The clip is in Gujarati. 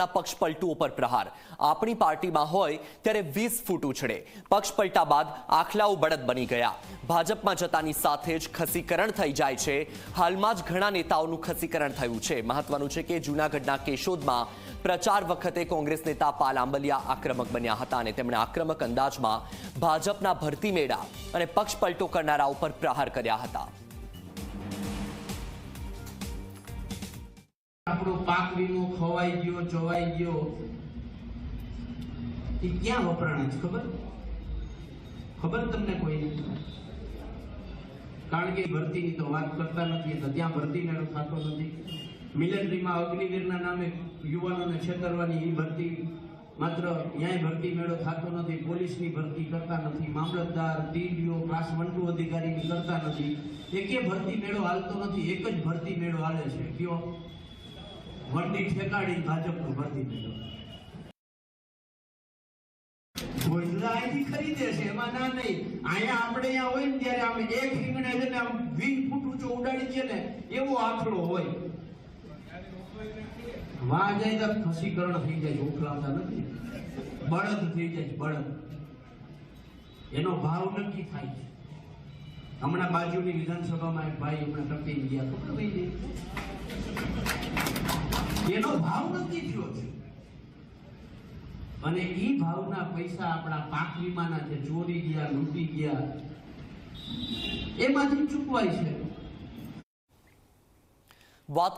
વીસવાડિયાના પક્ષ પલટુઓ પર પ્રહાર. આપણી પાર્ટીમાં હોય ત્યારે વીસ ફૂટ ઉછળે. પક્ષ પલટા બાદ આખલાઓ બળદ બની ગયા. ભાજપમાં જતાની સાથે જ ખસીકરણ થઈ જાય છે. હાલમાં જ ઘણા નેતાઓનું ખસીકરણ થયું છે. મહત્વનું છે કે જૂનાગઢના કેશોદમાં પ્રચાર વખતે કોંગ્રેસ નેતા પાલ આંબલિયા આક્રમક બન્યા હતા અને તેમણે આક્રમક અંદાજમાં ભાજપના ભરતી મેળા અને પક્ષ પલટો કરનારાઓ પર પ્રહાર કર્યા હતા. આપણો પાક વીમો ખવાઈ ગયો ચોવાઈ ગયો, એ ક્યાં વપરાણા છે ખબર? ખબર તમને કોઈને? કારણ કે ભરતીની તો વાત કરતા નથી, એટલે ત્યાં ભરતી મેળો થતો નથી. મિલિટરીમાં અગ્નિવીરના નામે યુવાનોને છેતરવાની એ ભરતી માત્ર ન્યાય ભરતી મેળો થતો નથી, પોલીસની ભરતી કરતા નથી, મામલતદાર, ટીડીઓ ક્લાસ વન અધિકારીની કરતા નથી. એકે ભરતી મેળો હાલતો નથી, એક જ ભરતી મેળો હાલે છે. કયો? વંડી ઠેકાડી ભાજપનું ભરતી મેળો. અહીંથી ખરીદે છે, એમાં ના નહીં. અહીંયા આપણે અહીંયા હોય ત્યારે આમ એક રીંગણે છે ને ફૂટ ઊંચો ઉડાડી દે ને, એવો આખડો હોય. વાહ, જાય ખસીકરણ થઈ જાય, ઉખલાવતા નથી. બળદ થઈ જાય, બળદ. એનો ભાવ નક્કી થાય છે. હમણાં બાજુની વિધાનસભામાં એક ભાઈ હમણાં ટકી ગયા, ખબર ભાઈ એનો ભાવ નક્કી થયો અને એ ભાવના પૈસા આપણા પાક વીમાના છે, ચોરી ગયા, લૂંટી ગયા, એમાંથી ચૂકવાય છે. વાત